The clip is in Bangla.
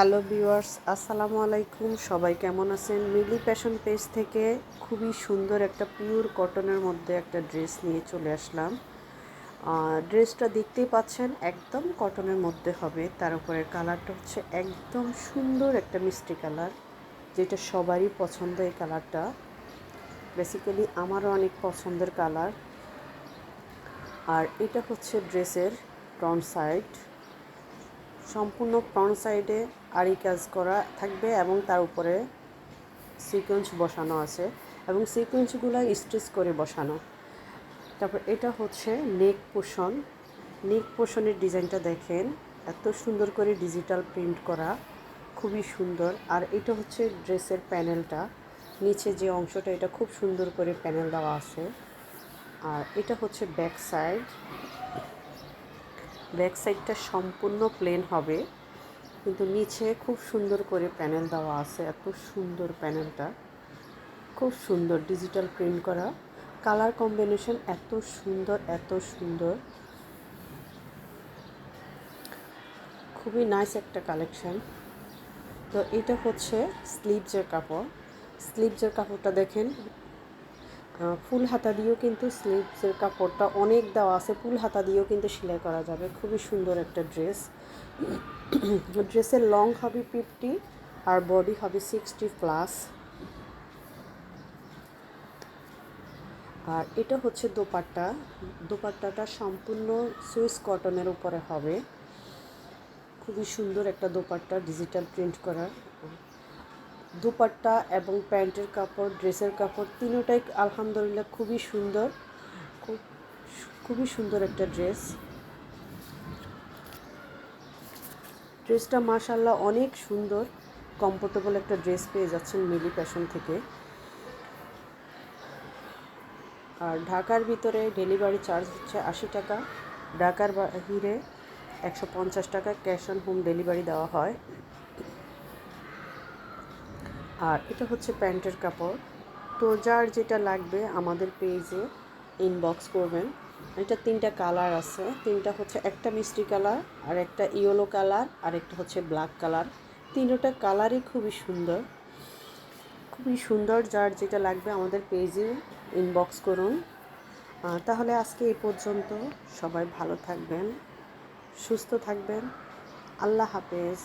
হ্যালো ভিউয়ার্স, আসসালামু আলাইকুম। সবাই কেমন আছেন? মিলি প্যাশন পেজ থেকে খুবই সুন্দর একটা পিওর কটনের মধ্যে একটা ড্রেস নিয়ে চলে আসলাম। ড্রেসটা দেখতেই পাচ্ছেন, একদম কটনের মধ্যে হবে। তার উপরে কালারটা হচ্ছে একদম সুন্দর একটা মিষ্টি কালার যেটা সবারই পছন্দ এই কালারটা বেসিক্যালি আমারও অনেক পছন্দের কালার আর এটা হচ্ছে ড্রেসের ফ্রন্ট সাইড সম্পূর্ণ ফ্রন্ট সাইডে আড়ি কাজ করা থাকবে এবং তার উপরে সিকোয়েন্স বসানো আছে এবং সিকোয়েন্সগুলো স্টিচ করে বসানো। তারপর এটা হচ্ছে নেক পোষণ নেক পোষণের ডিজাইনটা দেখেন, এত সুন্দর করে ডিজিটাল প্রিন্ট করা, খুবই সুন্দর। আর এটা হচ্ছে ড্রেসের প্যানেলটা নিচে যে অংশটা, এটা খুব সুন্দর করে প্যানেল দেওয়া আছে। আর এটা হচ্ছে ব্যাক সাইড ব্যাক সাইডটা সম্পূর্ণ প্লেন হবে। কিন্তু নিচে খুব সুন্দর করে প্যানেল দেওয়া আছে, এত সুন্দর প্যানেলটা। খুব সুন্দর ডিজিটাল প্রিন্ট করা। কালার কম্বিনেশন এত সুন্দর এত সুন্দর। খুবই নাইস একটা কালেকশন। তো এটা হচ্ছে স্লিভসের কাপড়। স্লিভসের কাপড়টা দেখেন ফুল হাতা দিয়েও কিন্তু স্লিভসের কাপড়টা অনেক দেওয়া আছে। ফুল হাতা দিয়েও কিন্তু সেলাই করা যাবে। খুবই সুন্দর একটা ড্রেস। ড্রেসের লং হবে ফিফটি আর বডি হবে সিক্সটি প্লাস আর এটা হচ্ছে দোপাট্টা। দোপাট্টাটা সম্পূর্ণ সুইস কটনের উপরে হবে। খুবই সুন্দর একটা দোপাট্টা ডিজিটাল প্রিন্ট করা। দুপাট্টা এবং প্যান্টের কাপড়, ড্রেসের কাপড়, তিনটাই আলহামদুলিল্লাহ খুবই সুন্দর। খুব, খুবই সুন্দর একটা ড্রেস। ড্রেসটা মাশাল্লাহ অনেক সুন্দর। কমফোর্টেবল একটা ড্রেস পেয়ে যাচ্ছেন মিলি ফ্যাশন থেকে। আর ঢাকার ভিতরে ডেলিভারি চার্জ হচ্ছে আশি টাকা। ঢাকার বাহিরে একশো পঞ্চাশ টাকা ক্যাশ অন হোম ডেলিভারি দেওয়া হয়। আর এটা হচ্ছে প্যান্টের কাপড়। তো যার যেটা লাগবে আমাদের পেজে ইনবক্স করবেন। এটা তিনটা কালার আছে। তিনটা হচ্ছে একটা মিষ্টি কালার, আর একটা ইয়েলো কালার, আর একটা হচ্ছে ব্ল্যাক কালার। তিনটা কালারই খুবই সুন্দর। খুবই সুন্দর যার যেটা লাগবে আমাদের পেজে ইনবক্স করুন। তাহলে আজকে এই পর্যন্ত সবাই ভালো থাকবেন, সুস্থ থাকবেন। আল্লাহ হাফেজ।